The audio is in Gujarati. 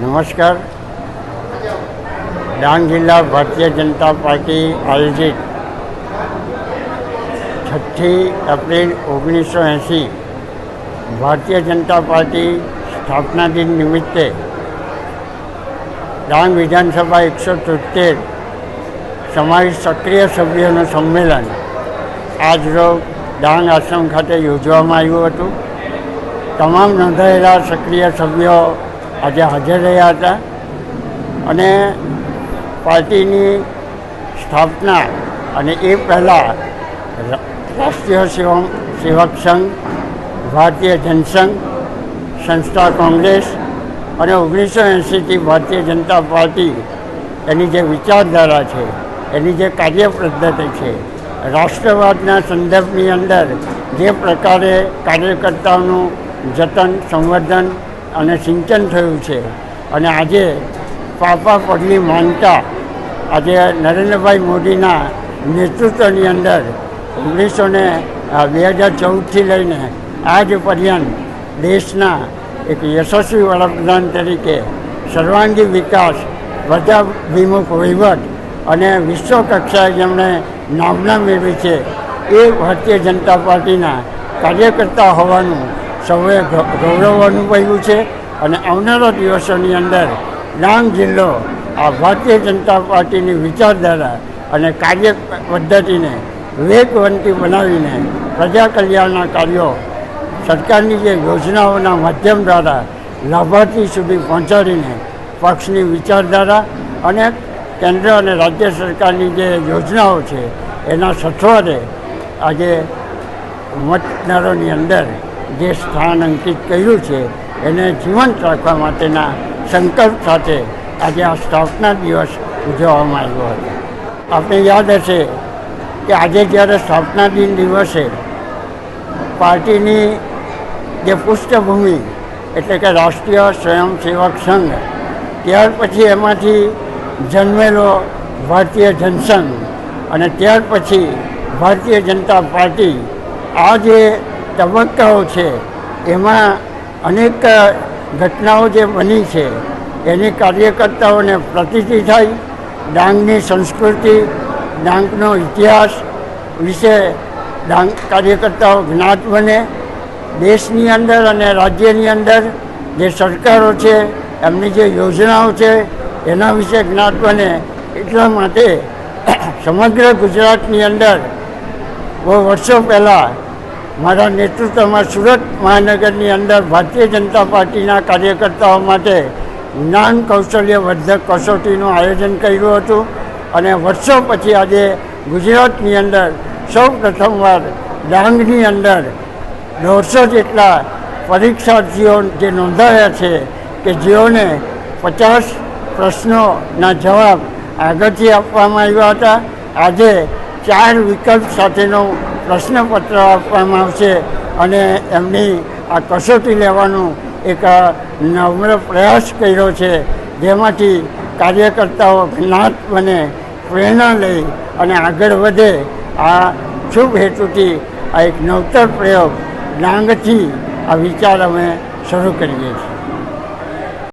નમસ્કાર. ડાંગ જિલ્લા ભારતીય જનતા પાર્ટી આયોજિત છઠ્ઠી એપ્રિલ ઓગણીસો એંસી ભારતીય જનતા પાર્ટી સ્થાપના દિન નિમિત્તે ડાંગ વિધાનસભા એકસો તોતેર સમાજ સક્રિય સભ્યોનું સંમેલન આજરોજ ડાંગ આશ્રમ ખાતે યોજવામાં આવ્યું હતું. તમામ નોંધાયેલા સક્રિય સભ્યો આજે હાજર રહ્યા હતા અને પાર્ટીની સ્થાપના અને એ પહેલાં રાષ્ટ્રીય સેવા સેવક સંઘ, ભારતીય જનસંઘ, સંસ્થા કોંગ્રેસ અને ઓગણીસો એંસીથી ભારતીય જનતા પાર્ટી એની જે વિચારધારા છે, એની જે કાર્ય છે, રાષ્ટ્રવાદના સંદર્ભની અંદર જે પ્રકારે કાર્યકર્તાઓનું જતન, સંવર્ધન અને સિંચન થયું છે. અને આજે પાપા પગલી માનતા આજે નરેન્દ્રભાઈ મોદીના નેતૃત્વની અંદર ઓગણીસો ને બે હજાર ચૌદથી લઈને આજ પર્યંત દેશના એક યશસ્વી વડાપ્રધાન તરીકે સર્વાંગી વિકાસ, બધા વિમુખ વહીવટ અને વિશ્વ કક્ષાએ જેમણે નામના મેળવી છે, એ ભારતીય જનતા પાર્ટીના કાર્યકર્તા હોવાનું સૌએ ગૌરવ અનુભવ્યું છે અને આવનારા દિવસોની અંદર ડાંગ જિલ્લો આ ભારતીય જનતા પાર્ટીની વિચારધારા અને કાર્ય પદ્ધતિને વેગવંતી બનાવીને પ્રજા કલ્યાણના કાર્યો સરકારની જે યોજનાઓના માધ્યમ દ્વારા લાભાર્થી સુધી પહોંચાડીને પક્ષની વિચારધારા અને કેન્દ્ર અને રાજ્ય સરકારની જે યોજનાઓ છે એના સથવારે આજે મતદારોની અંદર જે સ્થાન અંકિત કર્યું છે, એને જીવંત રાખવા માટેના સંકલ્પ સાથે આજે આ સ્થાપના દિવસ ઉજવવામાં આવ્યો હતો. આપણે યાદ હશે કે આજે જ્યારે સ્થાપના દિન દિવસે પાર્ટીની જે પૃષ્ઠભૂમિ એટલે કે રાષ્ટ્રીય સ્વયંસેવક સંઘ, ત્યાર પછી એમાંથી જન્મેલો ભારતીય જનસંઘ અને ત્યાર પછી ભારતીય જનતા પાર્ટી, આ જે તબક્કાઓ છે. એમાં અનેક ઘટનાઓ જે બની છે, એની કાર્યકર્તાઓને પ્રતીતિ થાય ડાંગની સંસ્કૃતિ, ડાંગનો ઇતિહાસ વિશે ડાંગ કાર્યકર્તાઓ જ્ઞાત બને. દેશની અંદર અને રાજ્યની અંદર જે સરકારો છે, એમની જે યોજનાઓ છે, એના વિશે જ્ઞાત બને. એટલા માટે સમગ્ર ગુજરાતની અંદર બહુ વર્ષો પહેલાં મારા નેતૃત્વમાં સુરત મહાનગરની અંદર ભારતીય જનતા પાર્ટીના કાર્યકર્તાઓ માટે જ્ઞાન કૌશલ્ય વર્ધક કસોટીનું આયોજન કર્યું હતું અને વર્ષો પછી આજે ગુજરાતની અંદર સૌ પ્રથમવાર ડાંગની અંદર દોઢસો જેટલા પરીક્ષાર્થીઓ જે નોંધાયા છે કે જેઓને પચાસ પ્રશ્નોના જવાબ આગળથી આપવામાં આવ્યા હતા. આજે ચાર વિકલ્પ સાથેનો પ્રશ્નપત્ર આપવામાં આવશે અને એમની આ કસોટી લેવાનું એક નમ્ર પ્રયાસ કર્યો છે, જેમાંથી કાર્યકર્તાઓ જ્ઞાત બને, પ્રેરણા લઈ અને આગળ વધે, આ શુભ હેતુથી આ એક નવતર પ્રયોગ ડાંગથી આ વિચાર અમે શરૂ કરીએ છીએ.